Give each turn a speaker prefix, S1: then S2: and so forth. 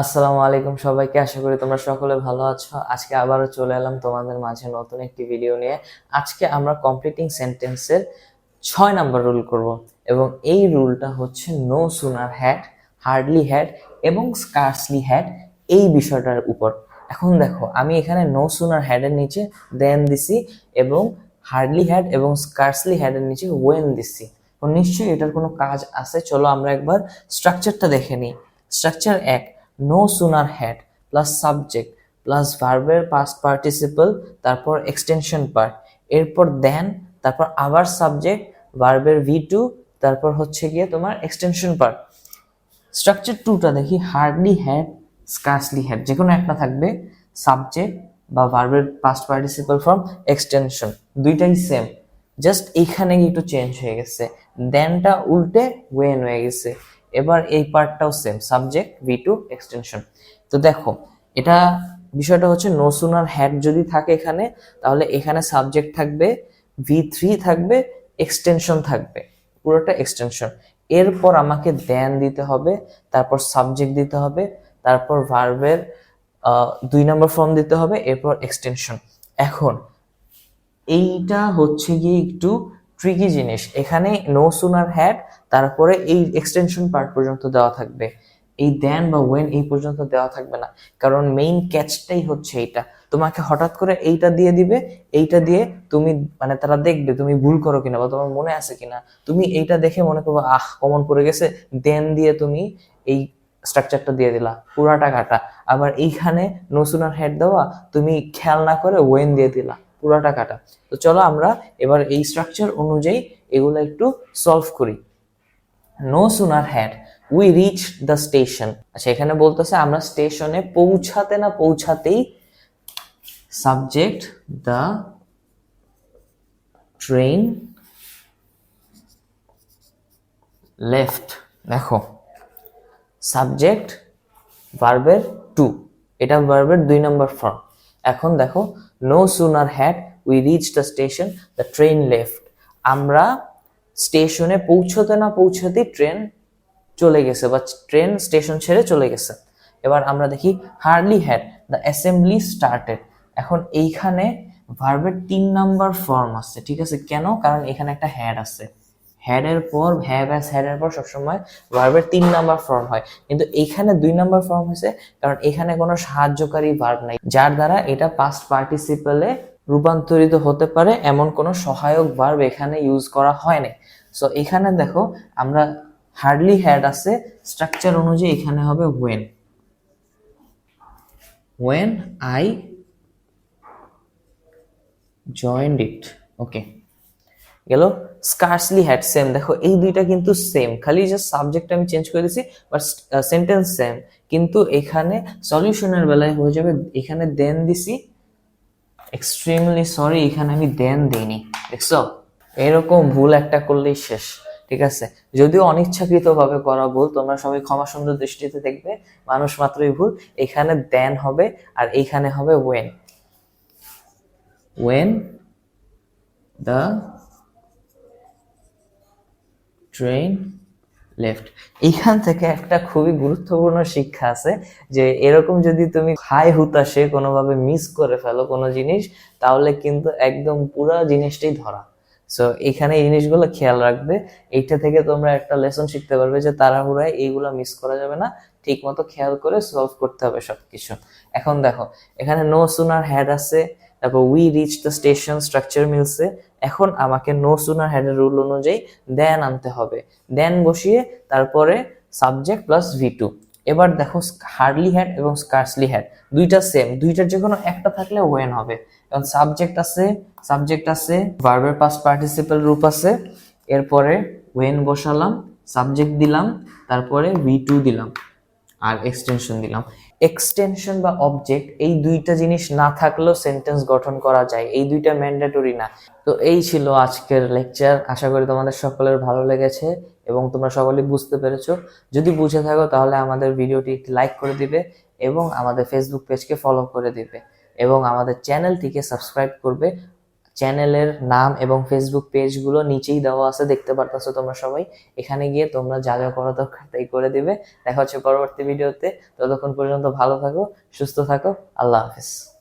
S1: আসসালামু আলাইকুম সবাইকে, আশা করি তোমরা সকলে ভালো আছো। আজকে আবারও চলে এলাম তোমাদের মাঝে নতুন একটি ভিডিও নিয়ে। আজকে আমরা কমপ্লিটিং সেন্টেন্সের ছয় নাম্বার রুল করব এবং এই রুলটা হচ্ছে no sooner had hardly had এবং স্কার্সলি হ্যাড এই বিষয়টার উপর। এখন দেখো, আমি এখানে নো সুনার হ্যাডের নিচে দেন দিছি এবং হার্ডলি হ্যাড এবং স্কার্সলি হ্যাডের নিচে ওয়েন দিছি। নিশ্চয়ই এটার কোনো কাজ আছে? চলো আমরা একবার স্ট্রাকচারটা দেখে নিই। স্ট্রাকচার এক no sooner had plus subject plus ভার্বের পাস্ট পার্টিসিপল তারপর এক্সটেনশন পার্ট এরপর দেন তারপর আবার সাবজেক্ট ভার্বের ভি টু তারপর হচ্ছে গিয়ে তোমার এক্সটেনশন পার্ট স্ট্রাকচার টুটা দেখি হার্ডলি হ্যাড স্কার্সলি হ্যাড যে কোনো একটা থাকবে সাবজেক্ট বা ভার্বের পাস্ট পার্টিসিপাল ফর্ম এক্সটেনশন দুইটাই সেম জাস্ট এইখানে একটু চেঞ্জ হয়ে গেছে দেনটা উল্টে ওয়েন হয়ে গেছে এবার এই পার্টটাও same subject V two extension তো দেখো, এটা বিষয়টা হচ্ছে নো সুনার হ্যাড যদি থাকে এখানে, তাহলে এখানে সাবজেক্ট থাকবে ভি থ্রি থাকবে এক্সটেনশন থাকবে, পুরোটা এক্সটেনশন এরপর আমাকে দেন দিতে হবে, তারপর সাবজেক্ট দিতে হবে, তারপর ভার্বের দুই নম্বর ফর্ম দিতে হবে, এরপর এক্সটেনশন এখন, এইটা হচ্ছে গিয়ে একটু ট্রিকি জিনিস। এখানে নো সুনার হ্যাড তারপরে এই এক্সটেনশন পার্ট পর্যন্ত দেওয়া থাকবে। এই দেন বা ওয়েন এই পর্যন্ত দেওয়া থাকবে না। কারণ মেইন ক্যাচটাই হচ্ছে এইটা। তোমাকে হঠাৎ করে এইটা দিয়ে দিবে, এইটা দিয়ে তুমি মানে তারা দেখবে তুমি ভুল করো কিনা বা তোমার মনে আছে কিনা। তুমি এইটা দেখে মনে করব, আহ কমন পড়ে গেছে। দেন দিয়ে তুমি এই স্ট্রাকচারটা দিয়ে দিলা পুরাটা কাটা আবার এইখানে নসুনার হেড দেওয়া, তুমি খেয়াল না করে ওয়েন দিয়ে দিলা। পুরাটা কাটা। তো চলো আমরা এবার এই স্ট্রাকচার অনুযায়ী এগুলো একটু সলভ করি। No sooner had we reach the station আচ্ছা এখানে বলতেছে আমরা স্টেশনে পৌঁছাতে না পৌঁছাতেই সাবজেক্ট দ্য ট্রেন লেফট দেখো সাবজেক্ট ভার্বের টু এটা ভার্বের দুই নম্বর ফর্ম এখন দেখো no sooner had we reach the station the train left আমরা স্টেশনে পৌঁছতে না পৌঁছতেই ট্রেন চলে গেছে, বা ট্রেন স্টেশন ছেড়ে চলে গেছে। এবার আমরা দেখি hardly had the assembly started এখন এইখানে ভার্বের তিন নাম্বার ফর্ম আছে ঠিক আছে? কেন? কারণ এখানে একটা হ্যাড আছে হ্যাডের পর হ্যাভ অ্যাস হ্যাডের পর সবসময় ভার্বের তিন নাম্বার ফর্ম হয়। কিন্তু এখানে দুই নাম্বার ফর্ম হয়েছে, কারণ এখানে কোনো সাহায্যকারী ভার্ব নাই, যার দ্বারা এটা পাস্ট পার্টিসিপেলে রূপান্তরিত হতে পারে, এমন কোনো সহায়ক ভার্ব এখানে ইউজ করা হয় নাই। সো এখানে দেখো, আমরা হার্ডলি হ্যাড আছে স্ট্রাকচার অনুযায়ী এখানে হবে when when I joined it okay গেল? স্কার্সলি হ্যাড সেম দেখো, এই দুইটা কিন্তু সেম খালি জাস্ট সাবজেক্ট আমি চেঞ্জ করে দিছি বাট সেন্টেন্স সেম কিন্তু এখানে সলিউশনের বেলায় হয়ে যাবে, এখানে দেন দিছি। এক্সট্রিমলি সরি এখানে আমি দেন দিইনি। দেখছ? এরকম ভুল একটা করলেই শেষ, ঠিক আছে? যদিও অনিচ্ছাকৃতভাবে করা ভুল, তোমরা সবাই ক্ষমা সুন্দর দৃষ্টিতে দেখবে, মানুষ মাত্রই ভুল। এখানে দেন হবে, আর এইখানে হবে when when the train left এইখান থেকে একটা খুবই গুরুত্বপূর্ণ শিক্ষা আছে যে এরকম যদি তুমি হাই হুতাশে কোনোভাবে মিস করে ফেলো কোনো জিনিস, তাহলে কিন্তু একদম পুরো জিনিসটাই ধরা। সো এখানে এই জিনিসগুলো খেয়াল রাখবে। এইটা থেকে তোমরা একটা লেসন শিখতে পারবে যে তাড়াহুড়ায় এইগুলো মিস করা যাবে না। ঠিক মতো খেয়াল করে সলভ করতে হবে সবকিছু। এখন দেখো, এখানে নো সুনার হ্যাড আছে তারপর we reach the station structure মিলছে এখন আমাকে নো সুনার হ্যাডের রুল অনুযায়ী দেন আনতে হবে। দেন বসিয়ে তারপরে সাবজেক্ট প্লাস ভি টু এবার দেখো হার্ডলি হ্যাড এবং স্কার্সলি হ্যাড দুইটা সেম দুইটার যে কোনো একটা থাকলে ওয়েন হবে। এবং সাবজেক্ট আছে সাবজেক্ট আছে ভার্বের পাস পার্টিসিপাল রূপ আছে, এরপরে ওয়েন বসালাম সাবজেক্ট দিলাম, তারপরে ভি টু দিলাম। আর এক্সটেনশন দিলাম। এক্সটেনশন বা অবজেক্ট এই দুইটা জিনিস না থাকলেও সেন্টেন্স গঠন করা যায়। এই দুইটা ম্যান্ডেটরি না। তো এই ছিল আজকের লেকচার আশা করি তোমাদের সকলের ভালো লেগেছে এবং তোমরা সকলেই বুঝতে পেরেছ। যদি বুঝে থাকো তাহলে আমাদের ভিডিওটি লাইক করে দিবে এবং আমাদের ফেসবুক পেজকে ফলো করে দিবে এবং আমাদের চ্যানেলটিকে সাবস্ক্রাইব করবে। চ্যানেলের নাম এবং ফেসবুক পেজগুলো নিচেই দেওয়া আছে, দেখতে পারতেছো তোমরা সবাই। এখানে গিয়ে তোমরা যা যা করা দরকার তাই করে দিবে। দেখা হচ্ছে পরবর্তী ভিডিওতে ততক্ষণ পর্যন্ত ভালো থাকো, সুস্থ থাকো, আল্লাহ হাফেজ।